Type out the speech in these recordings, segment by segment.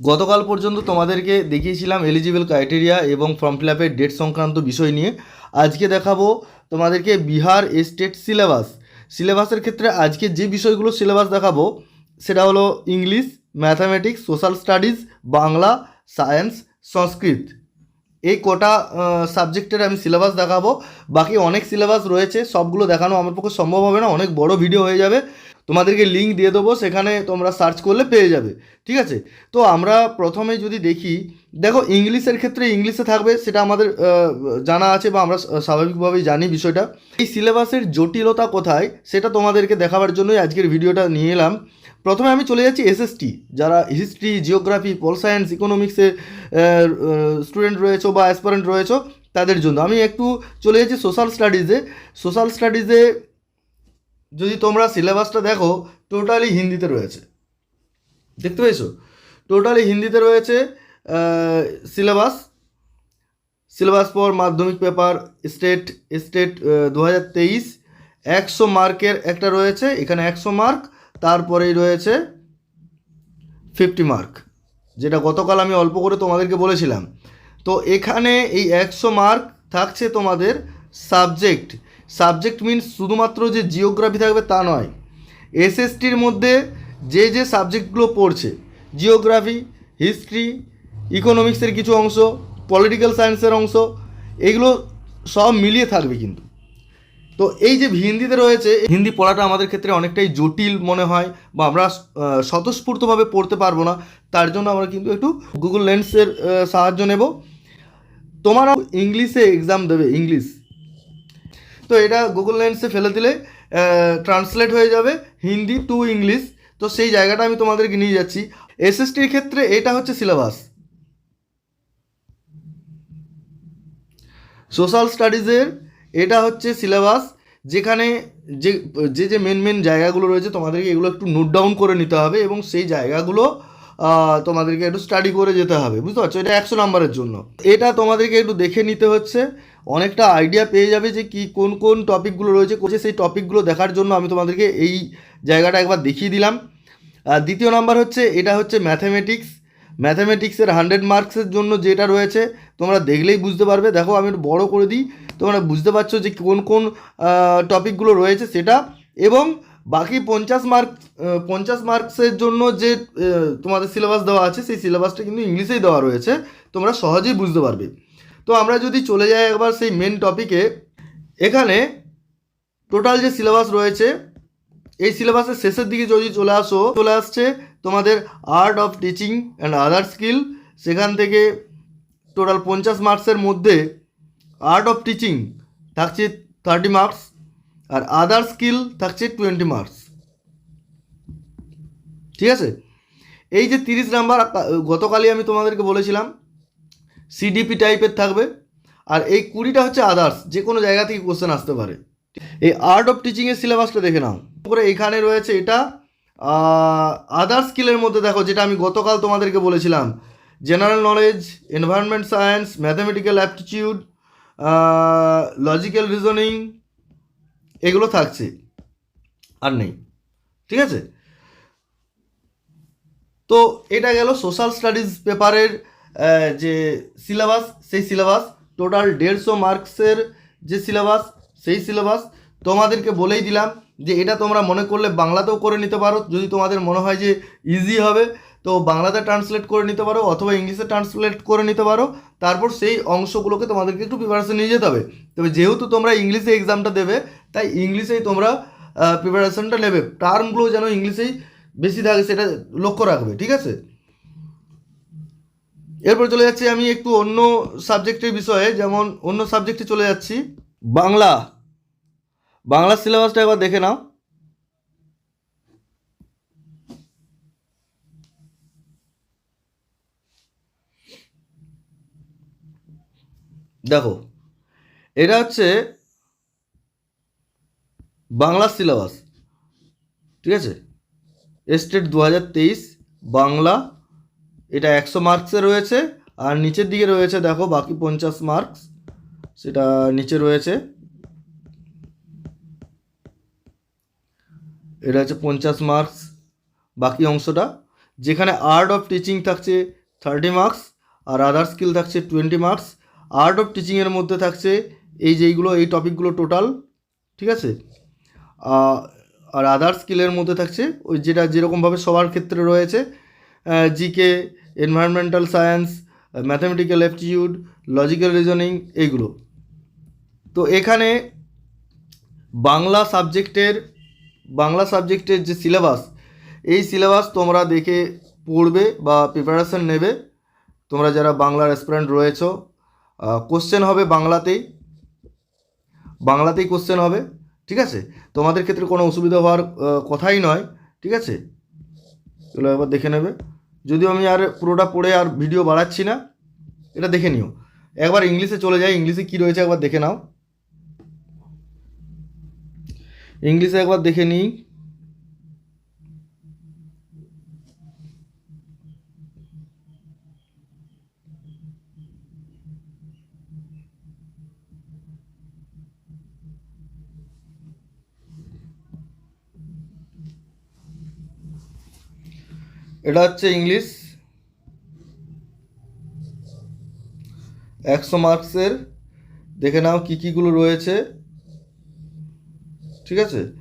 গতকাল পর্যন্ত তোমাদেরকে দেখিয়েছিলাম এলিজিবল ক্রাইটেরিয়া এবং ফর্ম ফিল আপের ডেট সংক্রান্ত বিষয় নিয়ে। আজকে দেখাবো তোমাদেরকে বিহার স্টেট সিলেবাস সিলেবাসের ক্ষেত্রে আজকে যে বিষয়গুলো সিলেবাস দেখাবো, সেটা হলো English mathematics social studies Bangla science Sanskrit. এই কটা সাবজেক্টের আমি সিলেবাস দেখাবো। বাকি অনেক সিলেবাস রয়েছে, সবগুলো দেখানো আমার পক্ষে সম্ভব হবে না, অনেক বড় ভিডিও হয়ে যাবে। তোমাদেরকে লিঙ্ক দিয়ে দেবো, সেখানে তোমরা সার্চ করলে পেয়ে যাবে, ঠিক আছে? তো আমরা প্রথমে যদি দেখি, দেখো ইংলিশের ক্ষেত্রে ইংলিশে থাকবে, সেটা আমাদের জানা আছে বা আমরা স্বাভাবিকভাবেই জানি বিষয়টা। এই সিলেবাসের জটিলতা কোথায়, সেটা তোমাদেরকে দেখাবার জন্যই আজকের ভিডিওটা নিয়ে এলাম। প্রথমে আমি চলে যাচ্ছি এসএসটি যারা হিস্ট্রি জিওগ্রাফি পল সায়েন্স ইকোনমিক্সের স্টুডেন্ট রয়েছে বা অ্যাসপারেন্ট রয়েছে, তাদের জন্য। আমি একটু চলে যাচ্ছি সোশ্যাল স্টাডিজে সোশ্যাল স্টাডিজে যদি তোমরা সিলেবাসটা দেখো টোটালি হিন্দিতে রয়েছে। দেখতে পেয়েছ? টোটালি হিন্দিতে রয়েছে সিলেবাস। সিলেবাস পর মাধ্যমিক পেপার স্টেট স্টেট দু হাজার তেইশ। একশো মার্কের একটা রয়েছে, এখানে একশো মার্ক। তারপরেই রয়েছে ফিফটি মার্ক, যেটা গতকাল আমি অল্প করে তোমাদেরকে বলেছিলাম। তো এখানে এই একশো মার্ক থাকছে তোমাদের সাবজেক্ট। সাবজেক্ট মিনস শুধুমাত্র যে জিওগ্রাফি থাকবে তা নয়। এসএসটির মধ্যে যে যে সাবজেক্টগুলো পড়ছে জিওগ্রাফি হিস্ট্রি ইকোনমিক্সের কিছু অংশ পলিটিক্যাল সায়েন্সের অংশ, এগুলো সব মিলিয়ে থাকবে কিন্তু। তো এই যে হিন্দিতে রয়েছে, হিন্দি পড়াটা আমাদের ক্ষেত্রে অনেকটাই জটিল মনে হয় বা আমরা স্বতঃস্ফূর্তভাবে পড়তে পারব না, তার জন্য আমরা কিন্তু একটু গুগল লেন্সের সাহায্য নেব। তোমরা ইংলিশে এক্সাম দেবে ইংলিশ তো এটা গুগল লেন্সে ফেলে দিলে ট্রান্সলেট হয়ে যাবে হিন্দি টু ইংলিশ তো সেই জায়গাটা আমি তোমাদেরকে নিয়ে যাচ্ছি। এসএসটির ক্ষেত্রে এটা হচ্ছে সিলেবাস সোশ্যাল স্টাডিজের এটা হচ্ছে সিলেবাস যেখানে যে যে যে মেন মেন জায়গাগুলো রয়েছে তোমাদেরকে এগুলো একটু নোট ডাউন করে নিতে হবে এবং সেই জায়গাগুলো তোমাদেরকে একটু স্টাডি করে যেতে হবে। বুঝতে পারছ? এটা একশো নাম্বারের জন্য। এটা তোমাদেরকে একটু দেখে নিতে হচ্ছে। অনেকটা আইডিয়া পেয়ে যাবে যে কি, কোন কোন টপিকগুলো রয়েছে কোচে সেই টপিকগুলো দেখার জন্য আমি তোমাদেরকে এই জায়গাটা একবার দেখিয়ে দিলাম। দ্বিতীয় নাম্বার হচ্ছে, এটা হচ্ছে ম্যাথামেটিক্স ম্যাথামেটিক্সের হান্ড্রেড মার্কসের জন্য যেটা রয়েছে, তোমরা দেখলেই বুঝতে পারবে। দেখো, আমি একটু বড়ো করে দিই, তোমরা বুঝতে পারছ যে কোন কোন টপিকগুলো রয়েছে সেটা। এবং বাকি পঞ্চাশ মার্ক পঞ্চাশ মার্কসের জন্য যে তোমাদের সিলেবাস দেওয়া আছে, সেই সিলেবাসটা কিন্তু ইংলিশেই দেওয়া রয়েছে। তোমরা সহজেই বুঝতে পারবে। তো আমরা যদি চলে যাই একবার সেই মেন টপিকে এখানে টোটাল যে সিলেবাস রয়েছে, এই সিলেবাসের শেষের দিকে যদি চলে আসো, চলে আসছে তোমাদের art of teaching and other skill সেখান থেকে টোটাল পঞ্চাশ মার্কসের মধ্যে আর্ট অফ টিচিং থাকছে থার্টি মার্কস আর আদার স্কিল থাকছে টোয়েন্টি মার্কস ঠিক আছে? এই যে তিরিশ নাম্বার গতকালই আমি তোমাদেরকে বলেছিলাম সিডিপি টাইপের থাকবে। আর এই কুড়িটা হচ্ছে আদার্স যে কোনো জায়গা থেকে কোশ্চেন আসতে পারে। এই আর্ট অফ টিচিংয়ের সিলেবাসটা দেখে নাও। তারপরে এখানে রয়েছে এটা আদার স্কিলের মধ্যে দেখো, যেটা আমি গতকাল তোমাদেরকে বলেছিলাম। General knowledge environment science mathematical aptitude logical reasoning এগুলো থাকছে। আর নেই। ঠিক আছে? তো এটা গেল সোশ্যাল স্টাডিজ পেপারের যে সিলেবাস সেই সিলেবাস টোটাল দেড়শো মার্কসের যে সিলেবাস সেই সিলেবাস তোমাদেরকে বলেই দিলাম যে এটা তোমরা মনে করলে বাংলাতেও করে নিতে পারো। যদি তোমাদের মনে হয় যে ইজি হবে, তো বাংলাতে ট্রান্সলেট করে নিতে পারো অথবা ইংলিশে ট্রান্সলেট করে নিতে পারো। তারপর সেই অংশগুলোকে তোমাদেরকে একটু প্রিপারেশন নিয়ে যেতে হবে। তবে যেহেতু তোমরা ইংলিশে এক্সামটা দেবে, তাই ইংলিশেই তোমরা প্রিপারেশনটা নেবে। টার্মগুলো যেন ইংলিশেই বেশি থাকে, সেটা লক্ষ্য রাখবে, ঠিক আছে? এরপর চলে যাচ্ছি আমি একটু অন্য সাবজেক্টের বিষয়ে, যেমন অন্য সাবজেক্টে চলে যাচ্ছি। বাংলা। বাংলা সিলেবাসটা একবার দেখে নাও। দেখো, এটা হচ্ছে বাংলা সিলেবাস, ঠিক আছে? স্টেট দু হাজার তেইশ, বাংলা এটা একশো মার্কসে রয়েছে, আর নিচের দিকে রয়েছে, দেখো, বাকি পঞ্চাশ মার্কস, সেটা নিচে রয়েছে। এটা হচ্ছে পঞ্চাশ মার্কস, বাকি অংশটা। যেখানে আর্ট অফ টিচিং থাকছে থার্টি মার্কস, আর আদার স্কিল থাকছে টোয়েন্টি মার্কস। আর্ট অফ টিচিংয়ের মধ্যে থাকছে এই যেইগুলো এই টপিকগুলো টোটাল ঠিক আছে? আর আদার স্কিলের মধ্যে থাকছে ওই যেটা যেরকমভাবে সবার ক্ষেত্রে রয়েছে GK environmental science mathematical aptitude logical reasoning এইগুলো। তো এখানে বাংলা সাবজেক্টের বাংলা সাবজেক্টের যে সিলেবাস, এই সিলেবাস তোমরা দেখে পড়বে বা প্রিপারেশন নেবে। তোমরা যারা বাংলার অ্যাসপিরেন্ট রয়েছ কোশ্চেন হবে বাংলাতেই। বাংলাতেই কোশ্চেন হবে, ঠিক আছে? তোমাদের ক্ষেত্রে কোনো অসুবিধা হওয়ার কথাই নয়, ঠিক আছে? এগুলো একবার দেখে নেবে। যদিও আমি আর পুরোটা পড়ে আর ভিডিও বাড়াচ্ছি না, এটা দেখে নিও। একবার ইংলিশে চলে যাই, ইংলিশে কি রয়েছে একবার দেখে নাও। ইংলিশে একবার দেখে নিই। এটা হচ্ছে ইংলিশ। একশো মার্কসের। দেখে নাও কী কীগুলো রয়েছে। ঠিক আছে?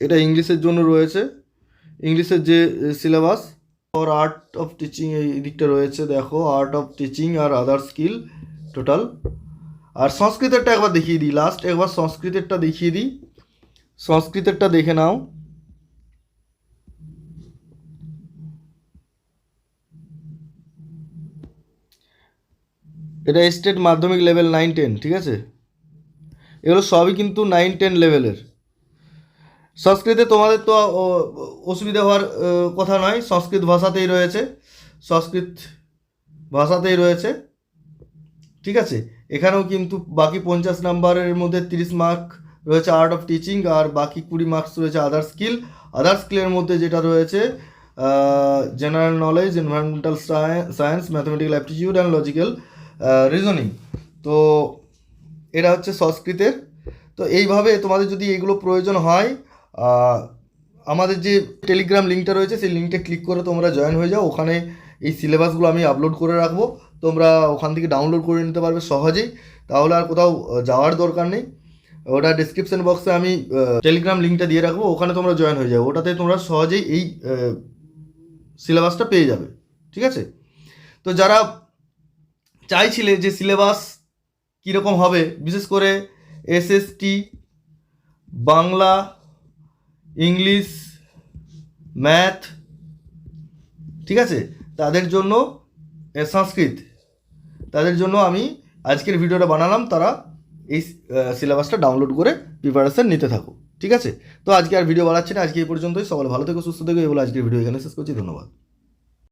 এটা ইংলিশের জন্য রয়েছে। ইংলিশের যে syllabus for art of teaching এই দিকটা রয়েছে, দেখো। আর্ট অফ টিচিং আর আদার স্কিল টোটাল আর সংস্কৃতেরটা একবার দেখিয়ে দিই। লাস্ট একবার সংস্কৃতেরটা দেখিয়ে দিই। সংস্কৃতেরটা দেখে নাও। এটা স্টেট মাধ্যমিক লেভেল নাইন টেন ঠিক আছে? এগুলো সবই কিন্তু নাইন টেন লেভেলের সংস্কৃতে তোমাদের তো অসুবিধা হওয়ার কথা নয়। সংস্কৃত ভাষাতেই রয়েছে। সংস্কৃত ভাষাতেই রয়েছে। ঠিক আছে? এখানেও কিন্তু বাকি পঞ্চাশ নাম্বারের মধ্যে তিরিশ মার্ক রয়েছে আর্ট অফ টিচিং আর বাকি কুড়ি মার্কস রয়েছে আদার স্কিল আদার স্কিলের মধ্যে যেটা রয়েছে general knowledge environmental science mathematical aptitude and logical reasoning তো এটা হচ্ছে সংস্কৃতের। তো এইভাবে তোমাদের যদি এগুলো প্রয়োজন হয় আমাদের যে টেলিগ্রাম লিঙ্কটা রয়েছে, সেই লিঙ্কটা ক্লিক করে তোমরা জয়েন হয়ে যাও। ওখানে এই সিলেবাসগুলো আমি আপলোড করে রাখব। তোমরা ওখান থেকে ডাউনলোড করে নিতে পারবে সহজেই। তাহলে আর কোথাও যাওয়ার দরকার নেই। ওটা ডিসক্রিপশন বক্সে আমি টেলিগ্রাম লিঙ্কটা দিয়ে রাখব। ওখানে তোমরা জয়েন হয়ে যাও। ওটাতে তোমরা সহজেই এই সিলেবাসটা পেয়ে যাবে। ঠিক আছে? তো যারা চাইছিলে যে সিলেবাস কীরকম হবে, বিশেষ করে এসএসটি বাংলা, ইংলিশ, ম্যাথ, ঠিক আছে? তাদের জন্য সংস্কৃত। তাদের জন্য আমি আজকের ভিডিওটা বানালাম, তারা এই সিলেবাসটা ডাউনলোড করে প্রিপারেশন নিতে থাকো, ঠিক আছে? তো আজকে আর ভিডিও বানাচ্ছি না, আজকে এই পর্যন্তই। সকালে ভালো থেকো, সুস্থ থেকো এগুলো আজকের ভিডিও এখানে শেষ করছি, ধন্যবাদ।